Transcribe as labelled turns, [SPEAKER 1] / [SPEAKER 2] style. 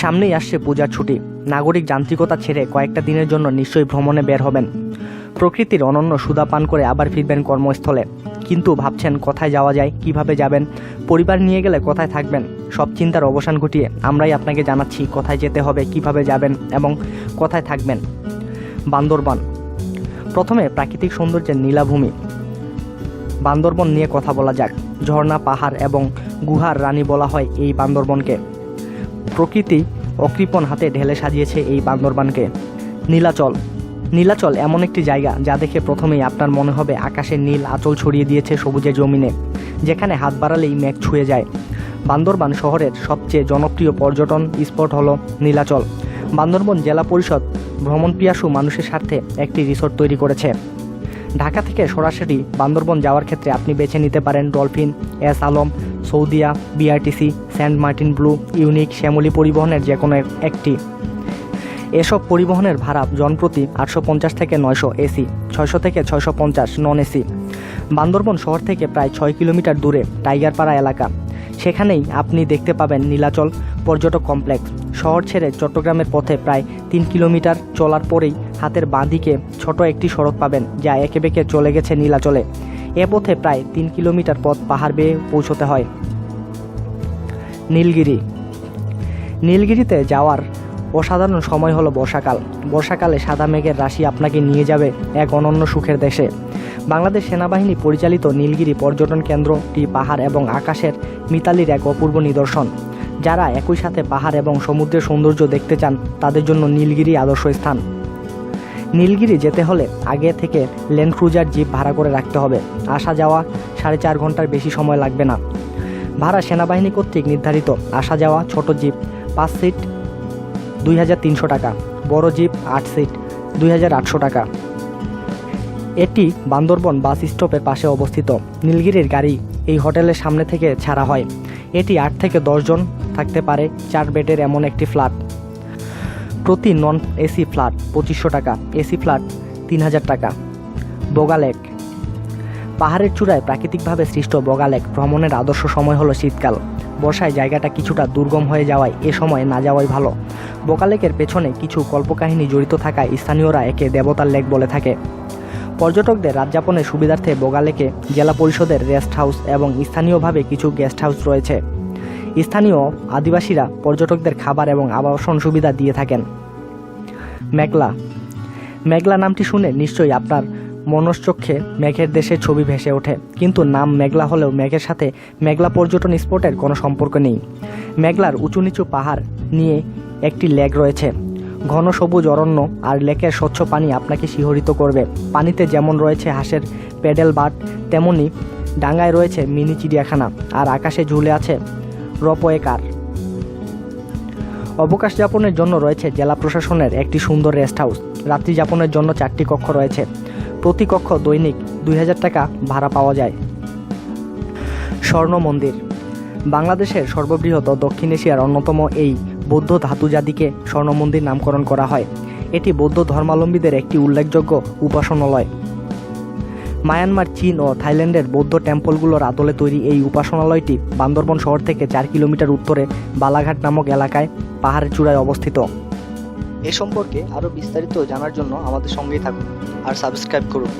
[SPEAKER 1] সামনেই আসছে পূজার ছুটি। নাগরিক যান্ত্রিকতা ছেড়ে কয়েকটা দিনের জন্য নিশ্চয়ই ভ্রমণে বের হবেন। প্রকৃতির অনন্য সুদা পান করে আবার ফিরবেন কর্মস্থলে। কিন্তু ভাবছেন কোথায় যাওয়া যায়, কীভাবে যাবেন? পরিবার নিয়ে গেলে কোথায় থাকবেন? সব চিন্তার অবসান ঘটিয়ে আমরাই আপনাকে জানাচ্ছি কোথায় যেতে হবে, কীভাবে যাবেন এবং কোথায় থাকবেন। বান্দরবান। প্রথমে প্রাকৃতিক সৌন্দর্যের নীলাভূমি। বান্দরবন নিয়ে কথা বলা যাক। ঝর্ণা, পাহাড় এবং গুহার রানী বলা হয় এই বান্দরবনকে। প্রকৃতি অকৃপণ হাতে ঢেলে সাজিয়েছে এই বান্দরবানকে। নীলাচল। নীলাচল এমন একটি জায়গা যা দেখে প্রথমেই আপনার মনে হবে আকাশের নীল আঁচল ছড়িয়ে দিয়েছে সবুজে জমিনে, যেখানে হাত বাড়ালেই মেঘ ছুঁয়ে যায়। বান্দরবান শহরের সবচেয়ে জনপ্রিয় পর্যটন স্পট হলো নীলাচল। বান্দরবন জেলা পরিষদ ভ্রমণ পিয়াসু মানুষের স্বার্থে একটি রিসোর্ট তৈরি করেছে। ঢাকা থেকে সরাসরি বান্দরবন যাওয়ার ক্ষেত্রে আপনি বেছে নিতে পারেন Dolphin, S Alam Saudia BRTC Saint Martin Blue Unique Shyamoli পরিবহনের যে কোনো একটি। এসব পরিবহনের ভাড়া জনপ্রতি আটশো পঞ্চাশ থেকে নয়শো এসি, ছয়শো থেকে ছয়শো পঞ্চাশ নন এসি। বান্দরবন শহর থেকে প্রায় ছয় কিলোমিটার দূরে টাইগারপাড়া এলাকা। সেখানেই আপনি দেখতে পাবেন নীলাচল পর্যটক কমপ্লেক্স। শহর ছেড়ে চট্টগ্রামের পথে প্রায় তিন কিলোমিটার চলার পরেই হাতের বাঁ দিকে ছোট একটি সড়ক পাবেন, যা একে বেঁকে চলে গেছে নীলাচলে। এ পথে প্রায় তিন কিলোমিটার পথ পাহাড় বেয়ে পৌঁছতে হয়। নীলগিরি। নীলগিরিতে যাওয়ার অসাধারণ সময় হলো বর্ষাকাল। বর্ষাকালে সাদা মেঘের রাশি আপনাকে নিয়ে যাবে এক অনন্য সুখের দেশে। বাংলাদেশ সেনাবাহিনী পরিচালিত নীলগিরি পর্যটন কেন্দ্রটি পাহাড় এবং আকাশের মিতালির এক অপূর্ব নিদর্শন। যারা একই সাথে পাহাড় এবং সমুদ্রের সৌন্দর্য দেখতে চান, তাদের জন্য নীলগিরি আদর্শ স্থান। নীলগিরি যেতে হলে আগে থেকে ল্যান্ড ক্রুজার জিপ ভাড়া করে রাখতে হবে। আসা যাওয়া সাড়ে চার ঘণ্টার বেশি সময় লাগবে না। ভাড়া সেনাবাহিনী কর্তৃক নির্ধারিত আসা যাওয়া ছোট জিপ পাঁচ সিট দুই হাজার তিনশো টাকা, বড় জিপ আট সিট দুই হাজার আটশো টাকা। এটি বান্দরবন বাস স্টপের পাশে অবস্থিত। নীলগিরির গাড়ি এই হোটেলের সামনে থেকে ছাড়া হয়। এটি আট থেকে দশজন থাকতে পারে চার বেডের এমন একটি ফ্ল্যাট। প্রতি নন এসি ফ্ল্যাট পঁচিশশো টাকা এসি ফ্ল্যাট তিন হাজার টাকা। বগালেক পাহাড়ের চূড়ায় প্রাকৃতিকভাবে সৃষ্ট বগালেক ভ্রমণের আদর্শ সময় হলো শীতকাল। বর্ষায় জায়গাটা কিছুটা দুর্গম হয়ে যাওয়ায় এ সময় না যাওয়াই ভালো। বোকালেকের পেছনে কিছু কল্পকাহিনী জড়িত থাকায় স্থানীয়রা একে দেবতার লেক বলে থাকে। পর্যটকদের রাতযাপনের সুবিধার্থে বোগালেকে জেলা পরিষদের রেস্ট হাউস এবং স্থানীয়ভাবে কিছু গেস্ট হাউস রয়েছে। স্থানীয় আদিবাসীরা পর্যটকদের খাবার এবং আবাসন সুবিধা দিয়ে থাকেন। মেঘলা। মেঘলা নামটি শুনে নিশ্চয়ই আপনার মনশ্চক্ষে মেঘের দেশের ছবি ভেসে ওঠে, কিন্তু নাম মেঘলা হলেও মেঘের সাথে মেঘলা পর্যটন স্পটের কোনো সম্পর্ক নেই। মেঘলার উঁচু নিচু পাহাড় নিয়ে একটি লেক রয়েছে। ঘন সবুজ অরণ্য আর লেকের স্বচ্ছ পানি আপনাকে শিহরিত করবে। পানিতে যেমন রয়েছে হাঁসের প্যাডেল বাট, তেমনি ডাঙ্গায় রয়েছে মিনি চিড়িয়াখানা। আর আকাশে ঝুলে আছে রপওয়ে কার অবকাশ যাপনের জন্য রয়েছে জেলা প্রশাসনের একটি সুন্দর রেস্ট হাউস রাত্রি যাপনের জন্য চারটি কক্ষ রয়েছে। প্রতি কক্ষ দৈনিক দুই হাজার টাকা ভাড়া পাওয়া যায়। স্বর্ণ মন্দির। বাংলাদেশের সর্ববৃহৎ দক্ষিণ এশিয়ার অন্যতম এই বৌদ্ধ ধাতুজাদিকে স্বর্ণ মন্দির নামকরণ করা হয়। এটি বৌদ্ধ ধর্মাবলম্বীদের একটি উল্লেখযোগ্য উপাসনালয়। মায়ানমার, চীন ও থাইল্যান্ডের বৌদ্ধ টেম্পলগুলোর আদলে তৈরি এই উপাসনালয়টি বান্দরবন শহর থেকে চার কিলোমিটার উত্তরে বালাঘাট নামক এলাকায় পাহাড়ের চূড়ায় অবস্থিত। এ সম্পর্কে আরও বিস্তারিত জানার জন্য আমাদের সঙ্গেই থাকুন আর সাবস্ক্রাইব করুন।